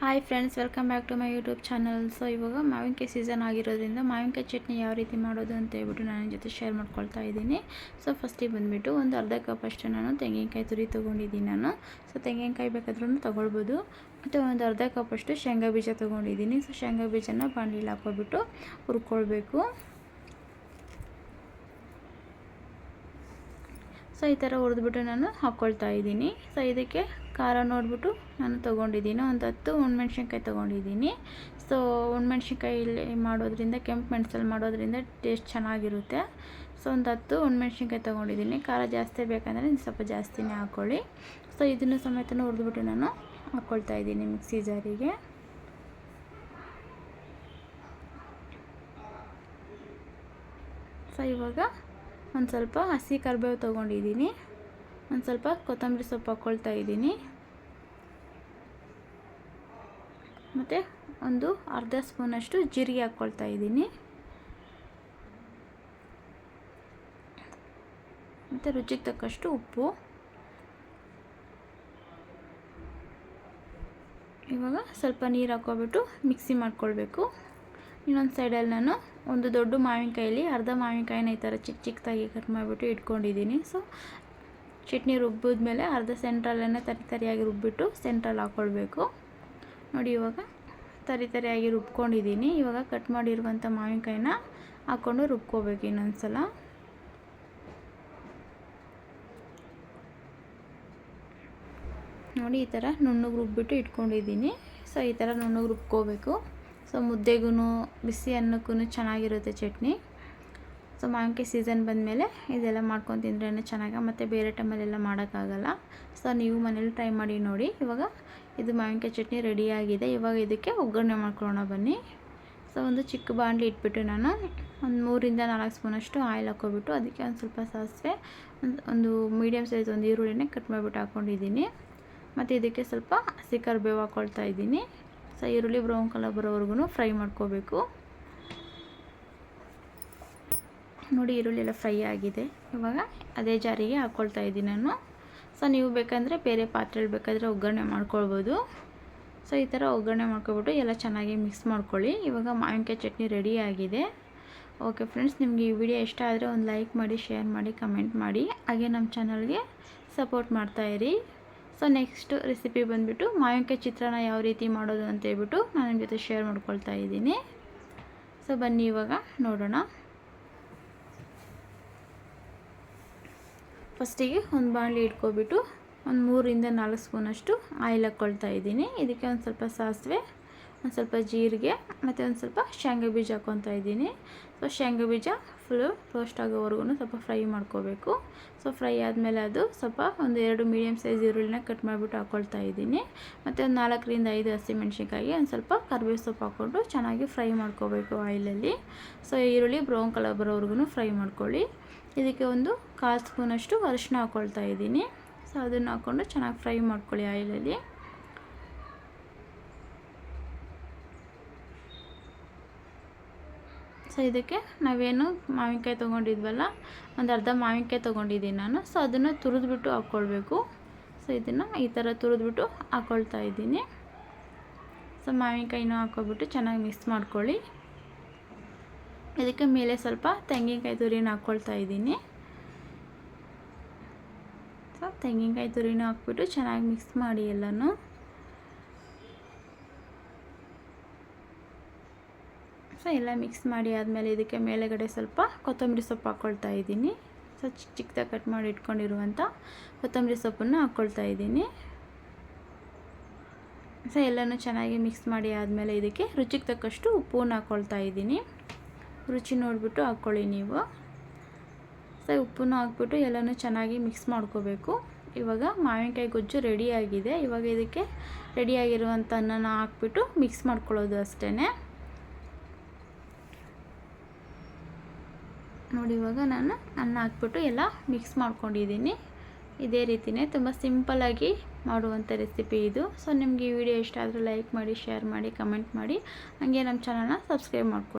Hi friends welcome back to my YouTube channel so ಇವಾಗ ಮಾವಿನಕಾಯಿ season ಆಗಿರೋದ್ರಿಂದ ಮಾವಿನಕಾಯಿ ಚಟ್ನಿ ಯಾವ ರೀತಿ ಮಾಡೋದು ಅಂತ ಹೇಳ್ಬಿಟ್ಟು ನಾನು ಜೊತೆ ಶೇರ್ ಮಾಡ್ಕೊಳ್ತಾ ಇದ್ದೀನಿ. ಸೊ ಫಸ್ಟಿಗೆ ಬಂದುಬಿಟ್ಟು ಒಂದು ಅರ್ಧ ಕಪ್ ಅಷ್ಟು ನಾನು ತೆಂಗಿನಕಾಯಿ ತುರಿ ತೊಗೊಂಡಿದ್ದೀನಿ ನಾನು. ಸೊ ತೆಂಗಿನಕಾಯಿ ಬೇಕಾದ್ರೂ ತೊಗೊಳ್ಬೋದು. ಮತ್ತು ಒಂದು ಅರ್ಧ ಕಪ್ ಅಷ್ಟು ಶೇಂಗಾ ಬೀಜ ತೊಗೊಂಡಿದ್ದೀನಿ. ಸೊ ಶೇಂಗಾ ಬೀಜನ ಬಾಣಲಿಲಿ ಹಾಕ್ಕೊಬಿಟ್ಟು ಹುರ್ಕೊಳ್ಬೇಕು. ಸೊ, ಈ ಥರ ಹುರಿದ್ಬಿಟ್ಟು ನಾನು ಹಾಕ್ಕೊಳ್ತಾ ಇದ್ದೀನಿ. ಸೊ, ಇದಕ್ಕೆ ಖಾರ ನೋಡಿಬಿಟ್ಟು ನಾನು ತೊಗೊಂಡಿದ್ದೀನಿ. ಒಂದು ಹತ್ತು ಹುಣ್ಮೆಣ್ಸಿನ್ಕಾಯಿ ತೊಗೊಂಡಿದ್ದೀನಿ. ಸೊ ಇಲ್ಲಿ ಮಾಡೋದ್ರಿಂದ, ಕೆಂಪು ಮೆಣಸಲ್ಲಿ ಮಾಡೋದ್ರಿಂದ ಟೇಸ್ಟ್ ಚೆನ್ನಾಗಿರುತ್ತೆ. ಸೊ, ಒಂದು ಹತ್ತು ಹುಣ್ಮೆಣ್ಸಿನ್ಕಾಯಿ ತೊಗೊಂಡಿದ್ದೀನಿ. ಖಾರ ಜಾಸ್ತಿ ಬೇಕಂದರೆ ಸ್ವಲ್ಪ ಜಾಸ್ತಿನೇ ಹಾಕ್ಕೊಳ್ಳಿ ಸೊ, ಇದನ್ನು ಸಮೇತ ಹುರಿದ್ಬಿಟ್ಟು ನಾನು ಹಾಕ್ಕೊಳ್ತಾ ಇದ್ದೀನಿ ಮಿಕ್ಸಿ ಜಾರಿಗೆ. ಸೊ, ಇವಾಗ ಒಂದು ಸ್ವಲ್ಪ ಹಸಿ ಕರಿಬೇವು ತೊಗೊಂಡಿದ್ದೀನಿ. ಒಂದು ಸ್ವಲ್ಪ ಕೊತ್ತಂಬರಿ ಸೊಪ್ಪು ಹಾಕ್ಕೊಳ್ತಾ ಇದ್ದೀನಿ. ಮತ್ತು ಒಂದು ಅರ್ಧ ಸ್ಪೂನಷ್ಟು ಜೀರಿಗೆ ಹಾಕ್ಕೊಳ್ತಾ ಇದ್ದೀನಿ. ಮತ್ತು ರುಚಿಗೆ ತಕ್ಕಷ್ಟು ಉಪ್ಪು. ಇವಾಗ ಸ್ವಲ್ಪ ನೀರು ಹಾಕ್ಕೊಬಿಟ್ಟು ಮಿಕ್ಸಿ ಮಾಡ್ಕೊಳ್ಬೇಕು. ಇನ್ನೊಂದು ಸೈಡಲ್ಲಿ ನಾನು ಒಂದು ದೊಡ್ಡ ಮಾವಿನಕಾಯಲ್ಲಿ ಅರ್ಧ ಮಾವಿನಕಾಯಿನ ಈ ಥರ ಚಿಕ್ಕ ಚಿಕ್ಕದಾಗಿ ಕಟ್ ಮಾಡಿಬಿಟ್ಟು ಇಟ್ಕೊಂಡಿದ್ದೀನಿ. ಸೊ ಚಟ್ನಿ ರುಬ್ಬಿದ್ಮೇಲೆ ಅರ್ಧ ಸೆಂಟ್ರಲ್ಲೇ ತರಿ ತರಿಯಾಗಿ ರುಬ್ಬಿಟ್ಟು ಸೆಂಟ್ರಲ್ಲಿ ಹಾಕ್ಕೊಳ್ಬೇಕು ನೋಡಿ ಇವಾಗ ತರಿ ತರಿಯಾಗಿ ರುಬ್ಕೊಂಡಿದ್ದೀನಿ. ಇವಾಗ ಕಟ್ ಮಾಡಿರುವಂಥ ಮಾವಿನಕಾಯಿನ ಹಾಕ್ಕೊಂಡು ರುಬ್ಕೋಬೇಕು ಇನ್ನೊಂದು ಸಲ ನೋಡಿ ಈ ಥರ ನುಣ್ಣಗೆ ರುಬ್ಬಿಟ್ಟು ಇಟ್ಕೊಂಡಿದ್ದೀನಿ. ಸೊ ಈ ಥರ ನುಣ್ಣಗೆ ರುಬ್ಕೋಬೇಕು. ಸೊ ಮುದ್ದೆಗೂ ಬಿಸಿ ಅನ್ನಕ್ಕೂ ಚೆನ್ನಾಗಿರುತ್ತೆ ಚಟ್ನಿ. ಸೊ ಮಾವಿನಕಾಯಿ ಸೀಸನ್ ಬಂದಮೇಲೆ ಇದೆಲ್ಲ ಮಾಡ್ಕೊಂಡು ತಿಂದ್ರೇ ಚೆನ್ನಾಗಿ, ಮತ್ತು ಬೇರೆ ಟೈಮಲ್ಲೆಲ್ಲ ಮಾಡೋಕ್ಕಾಗಲ್ಲ. ಸೊ ನೀವು ಮನೇಲಿ ಟ್ರೈ ಮಾಡಿ ನೋಡಿ. ಇವಾಗ ಇದು ಮಾವಿನಕಾಯಿ ಚಟ್ನಿ ರೆಡಿಯಾಗಿದೆ. ಇವಾಗ ಇದಕ್ಕೆ ಒಗ್ಗರಣೆ ಮಾಡ್ಕೊಳ್ಳೋಣ ಬನ್ನಿ. ಸೊ ಒಂದು ಚಿಕ್ಕ ಬಾಣಲಿ ಇಟ್ಬಿಟ್ಟು ನಾನು ಒಂದು ಮೂರಿಂದ ನಾಲ್ಕು ಸ್ಪೂನಷ್ಟು ಆಯಿಲ್ ಹಾಕ್ಕೊಬಿಟ್ಟು ಅದಕ್ಕೆ ಒಂದು ಸ್ವಲ್ಪ ಸಾಸಿವೆ, ಒಂದು ಮೀಡಿಯಮ್ ಸೈಜ್ ಒಂದು ಈರುಳ್ಳಿನೇ ಕಟ್ ಮಾಡಿಬಿಟ್ಟು ಹಾಕ್ಕೊಂಡಿದ್ದೀನಿ. ಮತ್ತು ಇದಕ್ಕೆ ಸ್ವಲ್ಪ ಹಸಿ ಬೇವು ಹಾಕ್ಕೊಳ್ತಾ ಇದ್ದೀನಿ. ಸೊ, ಈರುಳ್ಳಿ, ಬ್ರೌನ್ ಕಲರ್ ಬರೋವರೆಗೂ ಫ್ರೈ ಮಾಡ್ಕೋಬೇಕು. ನೋಡಿ, ಈರುಳ್ಳಿ ಎಲ್ಲ ಫ್ರೈ ಆಗಿದೆ. ಇವಾಗ ಅದೇ ಜಾರಿಗೆ ಹಾಕ್ಕೊಳ್ತಾ ಇದ್ದೀನಿ ನಾನು. ಸೊ, ನೀವು ಬೇಕಂದರೆ ಬೇರೆ ಪಾತ್ರೆಯಲ್ಲಿ ಬೇಕಾದರೆ ಒಗ್ಗರಣೆ ಮಾಡ್ಕೊಳ್ಬೋದು. ಸೊ, ಈ ಥರ ಒಗ್ಗರಣೆ ಮಾಡ್ಕೊಬಿಟ್ಟು ಎಲ್ಲ ಚೆನ್ನಾಗಿ ಮಿಕ್ಸ್ ಮಾಡ್ಕೊಳ್ಳಿ. ಇವಾಗ ಮಾವಿನಕಾಯಿ ಚಟ್ನಿ ರೆಡಿ ಆಗಿದೆ. ಓಕೆ ಫ್ರೆಂಡ್ಸ್, ನಿಮಗೆ ಈ ವಿಡಿಯೋ ಇಷ್ಟ ಆದರೆ ಒಂದು ಲೈಕ್ ಮಾಡಿ, ಶೇರ್ ಮಾಡಿ, ಕಮೆಂಟ್ ಮಾಡಿ. ಹಾಗೆ ನಮ್ಮ ಚಾನಲ್ಗೆ ಸಪೋರ್ಟ್ ಮಾಡ್ತಾಯಿರಿ ಸೊ ನೆಕ್ಸ್ಟ್ ರೆಸಿಪಿ ಬಂದುಬಿಟ್ಟು ಮಾವಿನಕಾಯಿ ಚಿತ್ರಾನ್ನ ಯಾವ ರೀತಿ ಮಾಡೋದು ಅಂತ ಹೇಳ್ಬಿಟ್ಟು ನಾನು ನಿಮ್ಮ ಜೊತೆ ಶೇರ್ ಮಾಡ್ಕೊಳ್ತಾ ಇದ್ದೀನಿ. ಸೊ ಬನ್ನಿ ಇವಾಗ ನೋಡೋಣ. ಫಸ್ಟಿಗೆ ಒಂದು ಬಾಣಲಿ ಇಟ್ಕೊಬಿಟ್ಟು ಒಂದು ಮೂರಿಂದ ನಾಲ್ಕು ಸ್ಪೂನಷ್ಟು ಆಯಿಲ್ ಹಾಕ್ಕೊಳ್ತಾ ಇದ್ದೀನಿ. ಇದಕ್ಕೆ ಒಂದು ಸ್ವಲ್ಪ ಸಾಸಿವೆ ಒಂದು ಸ್ವಲ್ಪ ಜೀರಿಗೆ ಮತ್ತು ಒಂದು ಸ್ವಲ್ಪ ಶೇಂಗಾ ಬೀಜ ಹಾಕ್ಕೊತಾ ಇದ್ದೀನಿ. ಸೊ ಶೇಂಗಾ ಬೀಜ ಫುಲ್ಲು ರೋಸ್ಟ್ ಆಗೋವರೆಗೂ ಸ್ವಲ್ಪ ಫ್ರೈ ಮಾಡ್ಕೋಬೇಕು. ಸೊ ಫ್ರೈ ಆದಮೇಲೆ ಅದು ಸ್ವಲ್ಪ ಒಂದು ಎರಡು ಮೀಡಿಯಮ್ ಸೈಜ್ ಈರುಳ್ಳಿನ ಕಟ್ ಮಾಡಿಬಿಟ್ಟು ಹಾಕ್ಕೊಳ್ತಾ ಇದ್ದೀನಿ. ಮತ್ತು ಒಂದು ನಾಲ್ಕರಿಂದ ಐದು ಹಸಿಮೆಣ್ಸಿನ್ಕಾಯಿ ಒಂದು ಸ್ವಲ್ಪ ಕರ್ಬೇವು ಸೊಪ್ಪು ಹಾಕ್ಕೊಂಡು ಚೆನ್ನಾಗಿ ಫ್ರೈ ಮಾಡ್ಕೋಬೇಕು ಆಯಿಲಲ್ಲಿ ಸೊ ಈರುಳ್ಳಿ ಬ್ರೌನ್ ಕಲರ್ ಬರೋವರೆಗೂ ಫ್ರೈ ಮಾಡ್ಕೊಳ್ಳಿ. ಇದಕ್ಕೆ ಒಂದು ಕಾಲು ಸ್ಪೂನಷ್ಟು ಅರಿಶಿನ ಹಾಕ್ಕೊಳ್ತಾ ಇದ್ದೀನಿ. ಸೊ ಅದನ್ನು ಹಾಕ್ಕೊಂಡು ಚೆನ್ನಾಗಿ ಫ್ರೈ ಮಾಡ್ಕೊಳ್ಳಿ ಆಯಿಲಲ್ಲಿ ಸೊ ಇದಕ್ಕೆ ನಾವೇನು ಮಾವಿನಕಾಯಿ ತೊಗೊಂಡಿದ್ವಲ್ಲ, ಒಂದು ಅರ್ಧ ಮಾವಿನಕಾಯಿ ತೊಗೊಂಡಿದ್ದೀನಿ ನಾನು. ಸೊ ಅದನ್ನು ತುರಿದ್ಬಿಟ್ಟು ಹಾಕ್ಕೊಳ್ಬೇಕು ಸೊ ಇದನ್ನು ಈ ಥರ ತುರಿದ್ಬಿಟ್ಟು ಹಾಕ್ಕೊಳ್ತಾ ಇದ್ದೀನಿ. ಸೊ ಮಾವಿನಕಾಯಿನೂ ಹಾಕ್ಕೊಬಿಟ್ಟು ಚೆನ್ನಾಗಿ ಮಿಕ್ಸ್ ಮಾಡ್ಕೊಳ್ಳಿ. ಇದಕ್ಕೆ ಮೇಲೆ ಸ್ವಲ್ಪ ತೆಂಗಿನಕಾಯಿ ತುರಿನ ಹಾಕ್ಕೊಳ್ತಾ ಇದ್ದೀನಿ. ಸೊ ತೆಂಗಿನಕಾಯಿ ತುರಿನೂ ಹಾಕ್ಬಿಟ್ಟು ಚೆನ್ನಾಗಿ ಮಿಕ್ಸ್ ಮಾಡಿ ಎಲ್ಲನೂ. ಎಲ್ಲ ಮಿಕ್ಸ್ ಮಾಡಿ ಆದಮೇಲೆ ಇದಕ್ಕೆ ಮೇಲೆಗಡೆ ಸ್ವಲ್ಪ ಕೊತ್ತಂಬರಿ ಸೊಪ್ಪು ಹಾಕ್ಕೊಳ್ತಾ ಇದ್ದೀನಿ. ಸೊ ಚಿಕ್ಕ ಚಿಕ್ಕದಾಗಿ ಕಟ್ ಮಾಡಿ ಇಟ್ಕೊಂಡಿರುವಂಥ ಕೊತ್ತಂಬರಿ ಸೊಪ್ಪನ್ನು ಹಾಕ್ಕೊಳ್ತಾ ಇದ್ದೀನಿ. ಸೊ, ಎಲ್ಲನೂ ಚೆನ್ನಾಗಿ ಮಿಕ್ಸ್ ಮಾಡಿ ಆದಮೇಲೆ ಇದಕ್ಕೆ ರುಚಿಗೆ ತಕ್ಕಷ್ಟು ಉಪ್ಪನ್ನು ಹಾಕ್ಕೊಳ್ತಾ ಇದ್ದೀನಿ. ರುಚಿ ನೋಡಿಬಿಟ್ಟು ಹಾಕ್ಕೊಳ್ಳಿ ನೀವು. ಸೊ ಉಪ್ಪನ್ನು ಹಾಕ್ಬಿಟ್ಟು ಎಲ್ಲನೂ ಚೆನ್ನಾಗಿ ಮಿಕ್ಸ್ ಮಾಡ್ಕೋಬೇಕು. ಇವಾಗ ಮಾವಿನಕಾಯಿ ಗೊಜ್ಜು ರೆಡಿಯಾಗಿದೆ ಇವಾಗ ಇದಕ್ಕೆ ರೆಡಿಯಾಗಿರುವಂಥ ಅನ್ನನ ಹಾಕ್ಬಿಟ್ಟು ಮಿಕ್ಸ್ ಮಾಡ್ಕೊಳ್ಳೋದು ಅಷ್ಟೇ ನೋಡಿ, ಇವಾಗ ನಾನು ಅನ್ನ ಹಾಕ್ಬಿಟ್ಟು ಎಲ್ಲ ಮಿಕ್ಸ್ ಮಾಡ್ಕೊಂಡಿದ್ದೀನಿ. ಇದೇ ರೀತಿಯೇ ತುಂಬ ಸಿಂಪಲ್ಲಾಗಿ ಮಾಡುವಂಥ ರೆಸಿಪಿ ಇದು. ಸೊ ನಿಮಗೆ ಈ ವಿಡಿಯೋ ಇಷ್ಟ ಆದರೆ ಲೈಕ್ ಮಾಡಿ ಶೇರ್ ಮಾಡಿ ಕಮೆಂಟ್ ಮಾಡಿ. ಹಾಗೆ ನಮ್ಮ ಚಾನಲ್ನ ಸಬ್ಸ್ಕ್ರೈಬ್ ಮಾಡ್ಕೊಳ್ಳಿ